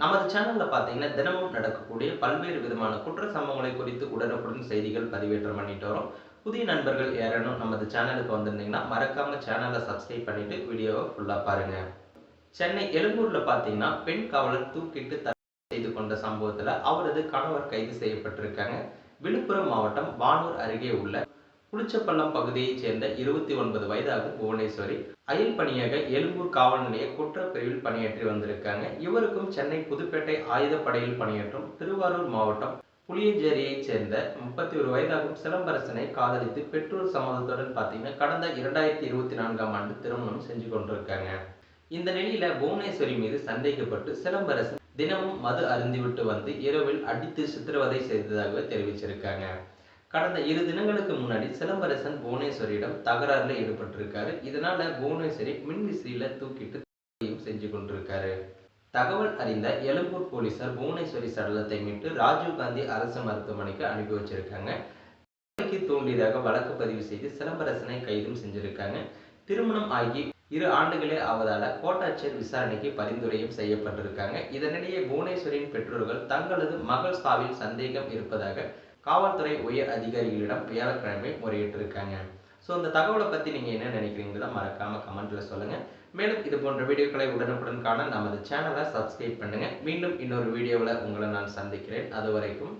நமது சேனலில் பார்த்தீங்கன்னா தினமும் நடக்கக்கூடிய பல்வேறு விதமான குற்ற சம்பவங்களை குறித்து உடனுக்குடன் செய்திகள் பதிவேற்றம் பண்ணிட்டு வரோம். புதிய நண்பர்கள் யாரேனும் நமது சேனலுக்கு வந்திருந்தீங்கன்னா மறக்காம சேனலை சப்ஸ்கிரைப் பண்ணிட்டு வீடியோவை ஃபுல்லாக பாருங்க. சென்னை எழும்பூர்ல பார்த்தீங்கன்னா பெண் காவலர் தூக்கிட்டு தற்கொலை செய்து கொண்ட சம்பவத்தில் அவரது கணவர் கைது செய்யப்பட்டிருக்காங்க. விழுப்புரம் மாவட்டம் வானூர் அருகே உள்ள புளிச்சப்பள்ளம் பகுதியைச் சேர்ந்த இருபத்தி ஒன்பது வயதாகும் புவனேஸ்வரி. அயல் பணியாக எழும்பூர் காவல் நிலைய குற்றப்பிரிவில் பணியாற்றி வந்திருக்காங்க. இவருக்கும் சென்னை புதுப்பேட்டை ஆயுதப்படையில் பணியாற்றும் திருவாரூர் மாவட்டம் புளியஞ்சேரியைச் சேர்ந்த முப்பத்தி ஒரு வயதாகும் சிலம்பரசனை காதலித்து பெற்றோர் சம்மதத்துடன் பார்த்தீங்கன்னா கடந்த இரண்டாயிரத்தி இருபத்தி நான்காம் ஆண்டு திருமணம் செஞ்சு கொண்டிருக்காங்க. இந்த நிலையில புவனேஸ்வரி மீது சந்தேகப்பட்டு சிலம்பரசன் தினமும் மது அருந்திவிட்டு வந்து இரவில் அடித்து சித்திரவதை செய்ததாக தெரிவிச்சிருக்காங்க. கடந்த இரு தினங்களுக்கு முன்னாடி சிலம்பரசன் புவனேஸ்வரியிடம் தகராறுல ஈடுபட்டிருக்காரு. இதனால புவனேஸ்வரி மின்விசிறியில தூக்கிட்டு செஞ்சு கொண்டிருக்காரு. தகவல் அறிந்த எழும்பூர் போலீசார் புவனேஸ்வரி சடலத்தை மீட்டு ராஜீவ்காந்தி அரசு மருத்துவமனைக்கு அனுப்பி வச்சிருக்காங்க. கொலைக்கு தூண்டியதாக வழக்கு பதிவு செய்து சிலம்பரசனை கைதும் செஞ்சிருக்காங்க. திருமணம் ஆகி இரு ஆண்டுகளே ஆவதால கோட்டாட்சியர் விசாரணைக்கு பரிந்துரையும் செய்யப்பட்டிருக்காங்க. இதனிடையே புவனேஸ்வரின் பெற்றோர்கள் தங்களது மகள் சாவில் சந்தேகம் இருப்பதாக காவல்துறை உயர் அதிகாரிகளிடம் வியாழக்கிழமை முறையிட்டிருக்காங்க. ஸோ இந்த தகவலை பற்றி நீங்கள் என்ன நினைக்கிறீங்கிறத மறக்காமல் கமெண்ட்டில் சொல்லுங்கள் மேலும் இது போன்ற வீடியோக்களை உடனுக்குடன் காண நமது சேனலை சப்ஸ்கிரைப் பண்ணுங்கள் மீண்டும் இன்னொரு வீடியோவில் உங்களை நான் சந்திக்கிறேன். அது வரைக்கும்